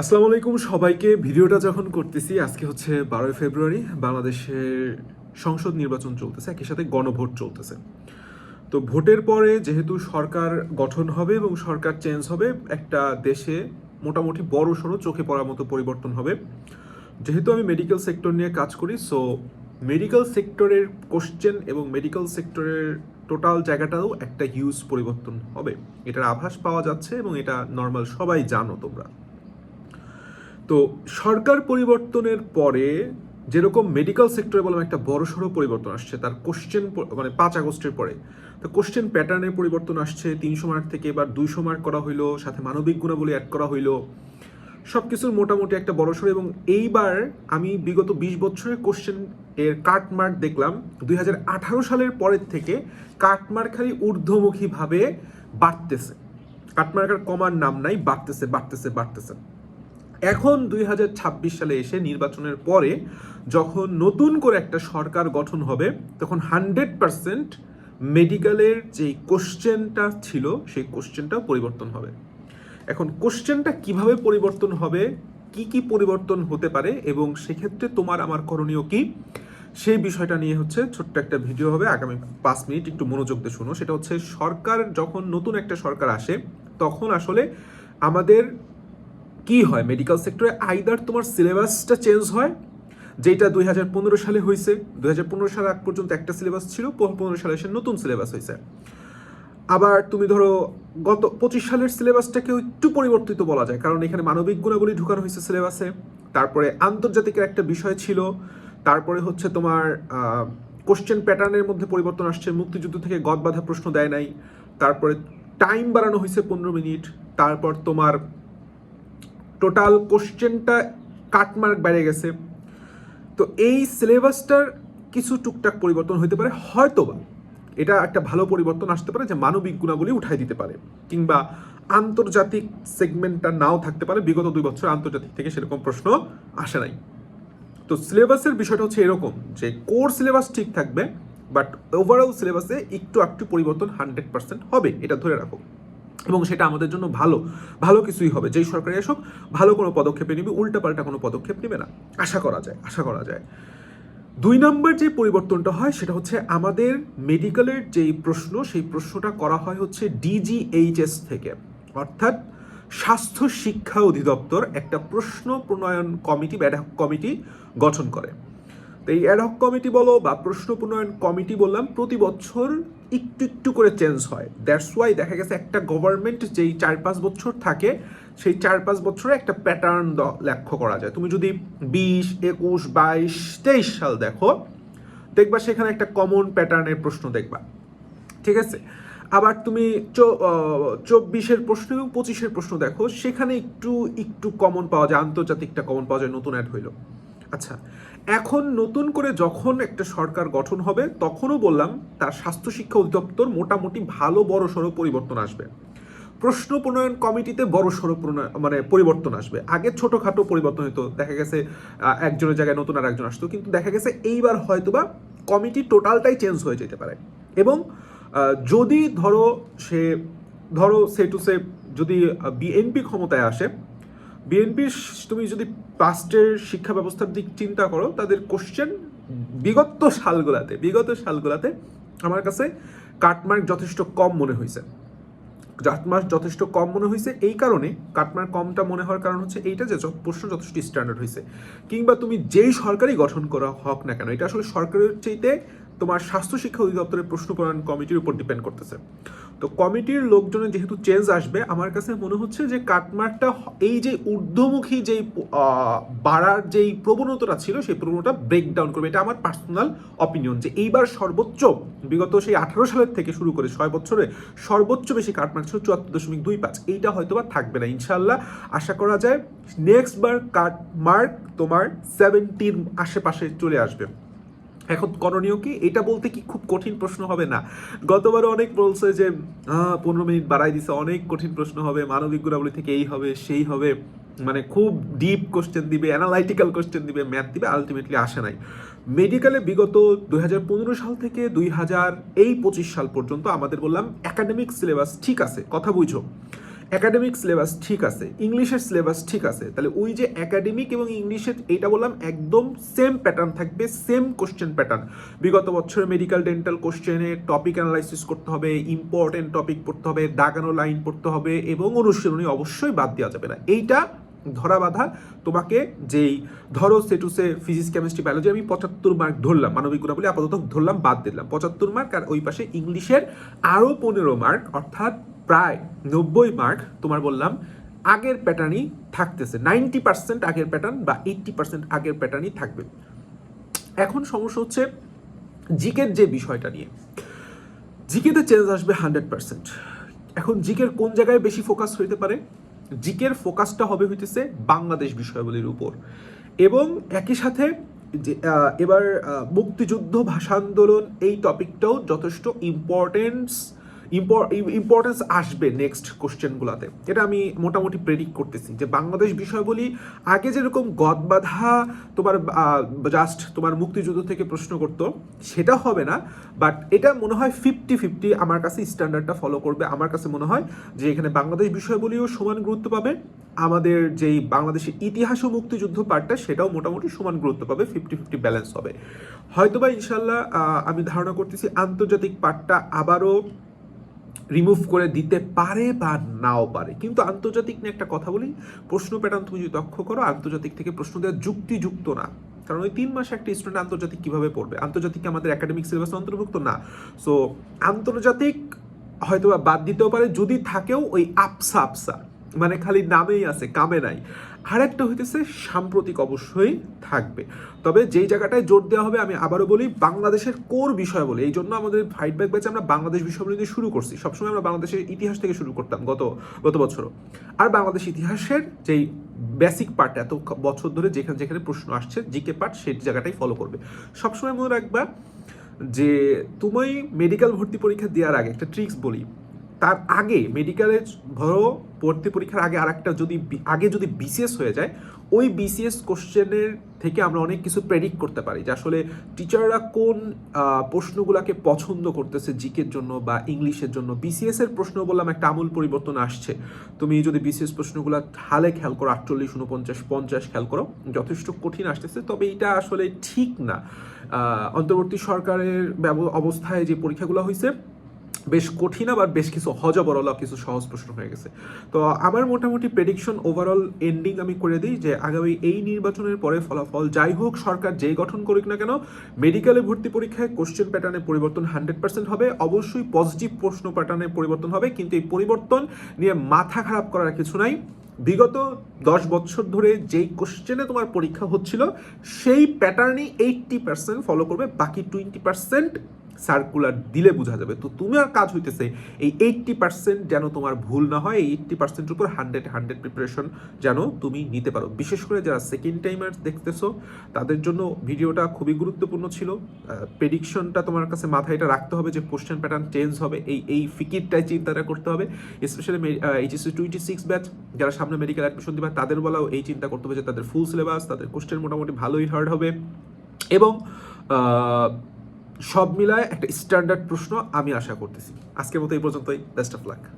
আসসালামু আলাইকুম সবাইকে। ভিডিওটা যখন করতেছি, আজকে হচ্ছে বারোই ফেব্রুয়ারি, বাংলাদেশের সংসদ নির্বাচন চলতেছে, একই সাথে গণভোট চলতেছে। তো ভোটের পরে যেহেতু সরকার গঠন হবে এবং সরকার চেঞ্জ হবে, একটা দেশে মোটামুটি বড় সড়ো চোখে পড়ার মতো পরিবর্তন হবে। যেহেতু আমি মেডিকেল সেক্টর নিয়ে কাজ করি সো মেডিকেল সেক্টরের কোশ্চেন এবং মেডিকেল সেক্টরের টোটাল জায়গাটাও একটা হিউজ পরিবর্তন হবে। এটার আভাস পাওয়া যাচ্ছে এবং এটা নর্মাল সবাই জানো তোমরা। তো সরকার পরিবর্তনের পরে যেরকম মেডিকেল সেক্টরে বললাম, একটা বড়সড় পরিবর্তন আসছে, তার কোশ্চেন মানে পাঁচ আগস্টের পরে। তো কোশ্চেন প্যাটার্নের পরিবর্তন আসছে, তিনশো মার্ক থেকে এবার দুইশো মার্ক করা হইল, সাথে মানবিক গুণাবলী অ্যাড করা হইল। সব কিছুর মোটামুটি একটা বড়সড় এবং এইবার আমি বিগত বিশ বছরের কোশ্চেন এর কাট মার্ক দেখলাম, দুই হাজার আঠারো সালের পরের থেকে কাট মার্ক খালি ঊর্ধ্বমুখীভাবে বাড়তেছে। কাটমার্ক আর কমার নাম নাই, বাড়তেছে বাড়তেছে বাড়তেছে। এখন দুই হাজার ছাব্বিশ সালে এসে নির্বাচনের পরে যখন নতুন করে একটা সরকার গঠন হবে, তখন হান্ড্রেড পারসেন্ট মেডিকেলের যে কোশ্চেনটা ছিল, সেই কোশ্চেনটা পরিবর্তন হবে। এখন কোশ্চেনটা কীভাবে পরিবর্তন হবে, কি কি পরিবর্তন হতে পারে, এবং সেক্ষেত্রে তোমার আমার করণীয় কি, সেই বিষয়টা নিয়ে হচ্ছে ছোট্ট একটা ভিডিও হবে। আগামী পাঁচ মিনিট একটু মনোযোগ দিয়ে শুনো। সেটা হচ্ছে সরকার, যখন নতুন একটা সরকার আসে, তখন আসলে আমাদের কি হয়? মেডিকেল সেক্টরে আইদার তোমার সিলেবাসটা চেঞ্জ হয় যেটা দুই হাজার পনেরো সালে হয়েছে দুই হাজার পনেরো সাল আগ পর্যন্ত একটা সিলেবাস ছিল, পনেরো সালে এসে নতুন সিলেবাস হয়েছে আবার তুমি ধরো, গত পঁচিশ সালের সিলেবাসটাকেও একটু পরিবর্তিত বলা যায়, কারণ এখানে মানবিক গুণাবলী ঢুকানো হয়েছে সিলেবাসে তারপরে আন্তর্জাতিকের একটা বিষয় ছিল, তারপরে হচ্ছে তোমার কোশ্চেন প্যাটার্নের মধ্যে পরিবর্তন আসছে, মুক্তিযুদ্ধ থেকে গদ বাঁধা প্রশ্ন দেয় নাই, তারপরে টাইম বাড়ানো হয়েছে পনেরো মিনিট, তারপর তোমার টোটাল কোশ্চেনটা কাটমার্ক বেড়ে গেছে। তো এই সিলেবাসটার কিছু টুকটাক পরিবর্তন হতে পারে, হয়তোবা এটা একটা ভালো পরিবর্তন আসতে পারে যে মানবিক গুণাবলী উঠাই দিতে পারে, কিংবা আন্তর্জাতিক সেগমেন্টটা নাও থাকতে পারে, বিগত দুই বছর আন্তর্জাতিক থেকে সেরকম প্রশ্ন আসে নাই। তো সিলেবাসের বিষয়টা হচ্ছে এরকম যে কোর সিলেবাস ঠিক থাকবে, বাট ওভারঅল সিলেবাসে একটু একটু পরিবর্তন হান্ড্রেড পার্সেন্ট হবে, এটা ধরে রাখো। এবং সেটা আমাদের জন্য ভালো ভালো কিছুই হবে। যেই সরকারি আসুক, ভালো কোনো পদক্ষেপে নিবে, উল্টাপাল্টা কোনো পদক্ষেপ নেবে না। আশা করা যায়, আশা করা যায়। দুই নম্বর যে পরিবর্তনটা হয়, সেটা হচ্ছে আমাদের মেডিকেলের যেই প্রশ্ন, সেই প্রশ্নটা করা হয় হচ্ছে ডিজিএইচএস থেকে। অর্থাৎ স্বাস্থ্য শিক্ষা অধিদপ্তর একটা প্রশ্ন প্রণয়ন কমিটি বা কমিটি গঠন করে। তো এই অ্যাডহক কমিটি বলো বা প্রশ্ন প্রণয়ন কমিটি বললাম, প্রতি বছর একটু একটু করে চেঞ্জ হয়। দ্যাটস ওয়াই দেখা গেছে একটা গভর্নমেন্ট যেই চার পাঁচ বছর থাকে, সেই চার পাঁচ বছরে একটা প্যাটার্ন লক্ষ্য করা যায়। তুমি যদি বিশ, একুশ, বাইশ, তেইশ সাল দেখো, দেখবা সেখানে একটা কমন প্যাটার্নের প্রশ্ন দেখবা। ঠিক আছে? আবার তুমি চব্বিশের প্রশ্ন এবং পঁচিশের প্রশ্ন দেখো, সেখানে একটু একটু কমন পাওয়া যায়, আন্তর্জাতিকটা কমন পাওয়া যায়, নতুন অ্যাড হইল। আচ্ছা এখন নতুন করে যখন একটা সরকার গঠন হবে, তখনও বললাম তার স্বাস্থ্য শিক্ষা অধিদপ্তর মোটামুটি ভালো বড় সড়ো পরিবর্তন আসবে। প্রশ্ন প্রণয়ন কমিটিতে বড় সড়ো মানে পরিবর্তন আসবে। আগে ছোটোখাটো পরিবর্তন হতো দেখা গেছে একজনের জায়গায় নতুন আর একজন আসতো, কিন্তু দেখা গেছে এইবার হয়তোবা কমিটি টোটালটাই চেঞ্জ হয়ে যেতে পারে। এবং যদি ধরো সে ধরো সে টু সে যদি বিএনপি ক্ষমতায় আসে বিএনপির তুমি যদি পাস্টের শিক্ষা ব্যবস্থার দিক চিন্তা করো, তাদের কোশ্চেন বিগত সালগুলাতে বিগত সালগুলাতে আমার কাছে কাটমার্ক যথেষ্ট কম মনে হয়েছে। কাটমার্ক যথেষ্ট কম মনে হয়েছে এই কারণে, কাটমার্ক কমটা মনে হওয়ার কারণ হচ্ছে এইটা যে প্রশ্ন যথেষ্ট স্ট্যান্ডার্ড হয়েছে। কিংবা তুমি যেই সরকারই গঠন করা হোক না কেন, এটা আসলে সরকারের চাইতে তোমার স্বাস্থ্য শিক্ষা অধিদপ্তরের প্রশ্ন প্রণয়ন কমিটির উপর ডিপেন্ড করতেছে। তো কমিটির লোকজনের যেহেতু চেঞ্জ আসবে, আমার কাছে মনে হচ্ছে যে কাটমার্কটা এই যে ঊর্ধ্বমুখী যেই বাড়ার যেই প্রবণতাটা ছিল, সেই প্রবণতা ব্রেকডাউন করবে। এটা আমার পার্সোনাল অপিনিয়ন যে এইবার সর্বোচ্চ, বিগত সেই আঠারো সালের থেকে শুরু করে ছয় বছরে সর্বোচ্চ বেশি কাটমার্ক ছিল চুয়াত্তর দশমিক দুই পাঁচ। এইটা হয়তো বা থাকবে না ইনশাল্লাহ আশা করা যায় নেক্সট বার কাটমার্ক তোমার সেভেন্টির আশেপাশে চলে আসবে। এখন করণীয় কি? এটা বলতে কি খুব কঠিন প্রশ্ন হবে না। গতবারও অনেক বলছে যে পনেরো মিনিট বাড়াই দিছে, অনেক কঠিন প্রশ্ন হবে, মানবিক গুণাবলী থেকে এই হবে, সেই হবে। মানে খুব ডিপ কোশ্চেন দিবে অ্যানালাইটিক্যাল কোশ্চেন দিবে ম্যাথ দিবে আলটিমেটলি আসে নাই। মেডিকেলে বিগত দুই হাজার পনেরো সাল থেকে দুই হাজার এই পঁচিশ সাল পর্যন্ত আমাদের বললাম একাডেমিক সিলেবাস ঠিক আছে, কথা বুঝো। একাডেমিক সিলেবাস ঠিক আছে ইংলিশের সিলেবাস ঠিক আছে, তাহলে ওই যে একাডেমিক এবং ইংলিশের এইটা বললাম একদম সেম প্যাটার্ন থাকবে সেম কোশ্চেন প্যাটার্ন বিগত বছরের মেডিকেল ডেন্টাল কোশ্চেনে টপিক অ্যানালাইসিস করতে হবে ইম্পর্টেন্ট টপিক পড়তে হবে, দাগানো লাইন পড়তে হবে এবং অনুশীলনী অবশ্যই বাদ দেওয়া যাবে না। এইটা ধরা বাঁধা তোমাকে যেই, ধরো সেটুসে ফিজিক্স কেমিস্ট্রি বায়োলজি আমি পঁচাত্তর মার্ক ধরলাম, মানবিক গুণাবলী আপাতত ধরলাম, বাদ দিলাম। পঁচাত্তর মার্ক আর ওই পাশে ইংলিশের আরও পনেরো মার্ক অর্থাৎ প্রায় নব্বই মার্ক তোমার বললাম, আগের প্যাটার্নই থাকতেছে। নাইনটি পার্সেন্ট আগের প্যাটার্ন বা এইট্টি পার্সেন্ট আগের প্যাটার্নই থাকবে। এখন সমস্যা হচ্ছে জিকের যে বিষয়টা নিয়ে। জিকেতে চেঞ্জ আসবে হান্ড্রেড পার্সেন্ট। এখন জিকের কোন জায়গায় বেশি ফোকাস হইতে পারে? জিকের ফোকাসটা হবে হইতেছে বাংলাদেশ বিষয়াবলীর উপর। এবং একই সাথে যে এবার মুক্তিযুদ্ধ, ভাষা আন্দোলন এই টপিকটাও যথেষ্ট ইম্পর্টেন্স ইম্পর্টেন্স আসবে নেক্সট কোশ্চেনগুলোতে এটা আমি মোটামুটি প্রেডিক্ট করতেছি যে বাংলাদেশ বিষয়বলী আগে যেরকম গদবাধা তোমার জাস্ট তোমার মুক্তিযুদ্ধ থেকে প্রশ্ন করতো, সেটা হবে না। বাট এটা মনে হয় ফিফটি ফিফটি আমার কাছে স্ট্যান্ডার্ডটা ফলো করবে। আমার কাছে মনে হয় যে এখানে বাংলাদেশ বিষয়বলীও সমান গুরুত্ব পাবে। আমাদের যেই বাংলাদেশের ইতিহাস ও মুক্তিযুদ্ধ পার্টটা, সেটাও মোটামুটি সমান গুরুত্ব পাবে। ফিফটি ফিফটি ব্যালেন্স হবে। হয়তোবা ইনশাল্লাহ আমি ধারণা করতেছি আন্তর্জাতিক পার্টটা আবারও রিমুভ করে দিতে পারে বা নাও পারে। কিন্তু আন্তর্জাতিক নিয়ে একটা কথা বলি, প্রশ্ন প্যাটার্ন তুমি যদি লক্ষ্য করো, আন্তর্জাতিক থেকে প্রশ্ন দেওয়া যুক্তিযুক্ত না। কারণ ওই তিন মাসে একটা স্টুডেন্ট আন্তর্জাতিক কীভাবে পড়বে? আন্তর্জাতিক আমাদের একাডেমিক সিলেবাস অন্তর্ভুক্ত না। সো আন্তর্জাতিক হয়তো বাদ দিতেও পারে, যদি থাকেও ওই আপসা আপসা মানে খালি নামেই আছে, কামে নাই। আরেকটা হইতেছে সাম্প্রতিক অবশ্যই থাকবে। তবে যেই জায়গাটায় জোর দেওয়া হবে, আমি আবারও বলি বাংলাদেশের কোর বিষয় বলি। এই জন্য আমাদের ফাইট ব্যাক ব্যাচে আমরা বাংলাদেশ বিষয় বলে শুরু করছি। সবসময় আমরা বাংলাদেশের ইতিহাস থেকে শুরু করতাম গত গত বছরও। আর বাংলাদেশ ইতিহাসের যেই বেসিক পার্ট এত বছর ধরে যেখানে যেখানে প্রশ্ন আসছে জিকে পার্ট সেই জায়গাটাই ফলো করবে। সবসময় মনে রাখবা যে, তুমি মেডিকেল ভর্তি পরীক্ষা দেওয়ার আগে একটা ট্রিক্স বলি। তার আগে মেডিকেলে ধরো ভর্তি পরীক্ষার আগে আরেকটা যদি আগে যদি বিসিএস হয়ে যায়, ওই বিসিএস কোশ্চেনের থেকে আমরা অনেক কিছু প্রেডিক্ট করতে পারি যে আসলে টিচাররা কোন প্রশ্নগুলোকে পছন্দ করতেছে জিকের জন্য বা ইংলিশের জন্য। বিসিএস এর প্রশ্ন বললাম একটা আমূল পরিবর্তন আসছে। তুমি যদি বিসিএস প্রশ্নগুলো হালে খেয়াল করো, আটচল্লিশ, উনপঞ্চাশ, পঞ্চাশ খেয়াল করো, যথেষ্ট কঠিন আসতেছে, তবে এটা আসলে ঠিক না। অন্তর্বর্তী সরকারের অবস্থায় যে পরীক্ষাগুলো হয়েছে বেশ কঠিন আবার বেশ কিছু হজবরলা কিছু সহজ প্রশ্ন হয়ে গেছে। তো আমার মোটামুটি প্রেডিকশন ওভারঅল এন্ডিং আমি করে দিই যে আগামী এই নির্বাচনের পরে ফলাফল যাই হোক, সরকার যেই গঠন করুক না কেন মেডিকেলে ভর্তি পরীক্ষায় কোশ্চেন প্যাটার্নে পরিবর্তন হান্ড্রেড পার্সেন্ট হবে। অবশ্যই পজিটিভ প্রশ্ন প্যাটার্নে পরিবর্তন হবে, কিন্তু এই পরিবর্তন নিয়ে মাথা খারাপ করার কিছু নাই। বিগত দশ বছর ধরে যেই কোশ্চেনে তোমার পরীক্ষা হচ্ছিল, সেই প্যাটার্নই এইটটি পার্সেন্ট ফলো করবে, বাকি টোয়েন্টি পার্সেন্ট সার্কুলার দিলে বোঝা যাবে। তো তুমি আর কাজ হইতেছে এই এইটটি পার্সেন্ট যেন তোমার ভুল না হয়, এই এইটটি পার্সেন্টের উপর হান্ড্রেড হান্ড্রেড প্রিপারেশন যেন তুমি নিতে পারো। বিশেষ করে যারা সেকেন্ড টাইমার দেখতেছো, তাদের জন্য ভিডিওটা খুবই গুরুত্বপূর্ণ ছিল। প্রেডিকশনটা তোমার কাছে মাথায় এটা রাখতে হবে যে কোশ্চেন প্যাটার্ন চেঞ্জ হবে, এই এই ফিকিরটাই চিন্তাটা করতে হবে। Specially HSC twenty six batch যারা সামনে মেডিকেল অ্যাডমিশন দিবে, তাদের বলাও এই চিন্তা করতে হবে যে তাদের ফুল সিলেবাস তাদের কোশ্চেন মোটামুটি ভালোই হার্ড হবে। এবং সব মিলায় একটা স্ট্যান্ডার্ড প্রশ্ন আমি আশা করতেছি। আজকের মতো এই পর্যন্তই বেস্ট অফ লাক